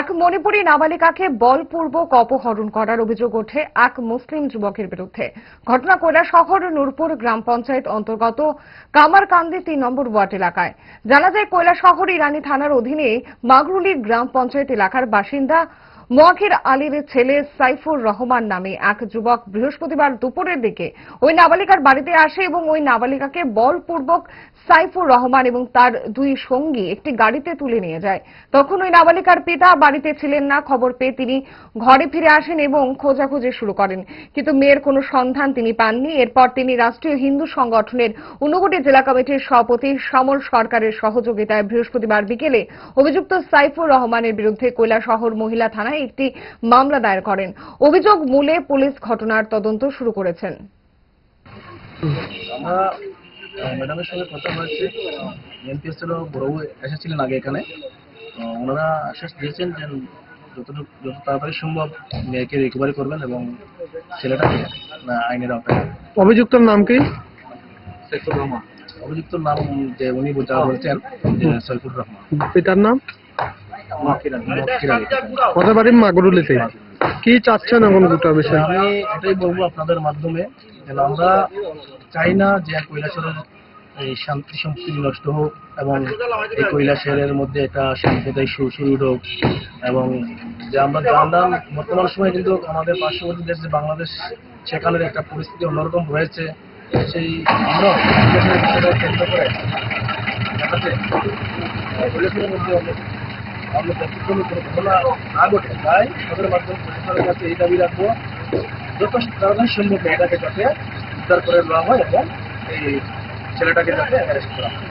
এক মণিপুরী নাবালিকাকে বলপূর্বক অপহরণ করার অভিযোগ ওঠে এক মুসলিম যুবকের বিরুদ্ধে। ঘটনা শহর নূরপুর গ্রাম পঞ্চায়েত অন্তর্গত কামারকান্দি তিন নম্বর ওয়ার্ড এলাকায়। জানা যায় কৈলাসহর ইরানি থানার অধীনে মাগরুলি গ্রাম পঞ্চায়েত এলাকার বাসিন্দা মোয়াকির আলীর ছেলে সাইফুর রহমান নামে এক যুবক বৃহস্পতিবার দুপুরের দিকে ওই নাবালিকার বাড়িতে আসে এবং ওই নাবালিকাকে বলপূর্বক সাইফুর রহমান এবং তার দুই সঙ্গী একটি গাড়িতে তুলে নিয়ে যায়। তখন ওই নাবালিকার পিতা বাড়িতে ছিলেন না, খবর পেয়ে তিনি ঘরে ফিরে আসেন এবং খোঁজাখুঁজি শুরু করেন। কিন্তু মেয়ের কোনো সন্ধান তিনি পাননি। এরপর তিনি রাষ্ট্রীয় হিন্দু সংগঠনের ঊনকোটি জেলা কমিটির সভাপতি সমর সরকারের সহযোগিতায় বৃহস্পতিবার বিকেলে অভিযুক্ত সাইফুর রহমানের বিরুদ্ধে কৈলাসহর মহিলা থানায় একটি মামলা দায়ের করেন। অভিযোগ মূলে পুলিশ ঘটনার তদন্ত শুরু করেছেন। ম্যাডামের সঙ্গে কথা হয়েছে। এমপিএস ছিল বড়বাবু এসেছিলেন আগে এখানে। তো ওনারা আশ্বাস দিয়েছেন যে যতটুকু যত তাড়াতাড়ি সম্ভব মেয়েকে রিকভারি করবেন এবং ছেলেটাকে আইনের আওতায় অভিযুক্তর নাম কি? সাইফুর রহমান অভিযুক্ত নাম যে উনি যা বলছেন যে সাইফুর রহমান। পিতার নাম? ওদের বাড়ি মাগরুলিতে। কি চাচ্ছেন গোটা বিষয়? আমি এটাই বলব আপনাদের মাধ্যমে আমরা চাই না যে কৈলাসরের এই শান্তি নষ্ট হোক এবং এই কৈলাসের মধ্যে একটা সুর শুরু হোক। এবং যে আমরা জানলাম বর্তমান সময়ে কিন্তু আমাদের পার্শ্ববর্তী দেশ যে বাংলাদেশ সেখানের একটা পরিস্থিতি অন্যরকম রয়েছে সেই আমরা কৈলাসের কেন্দ্র করে। কৈলাসের মধ্যে আমরা ব্যতিক্রম কোনো ঘটনা না ঘটে তাই সদর মাধ্যমে প্রশাসনের কাছে এই দাবি রাখব যত তাড়াতাড়ি সম্ভব মেয়েটাকে যাতে উদ্ধার করে নেওয়া হয় এবং এই ছেলেটাকে যাতে অ্যারেস্ট করা হয়।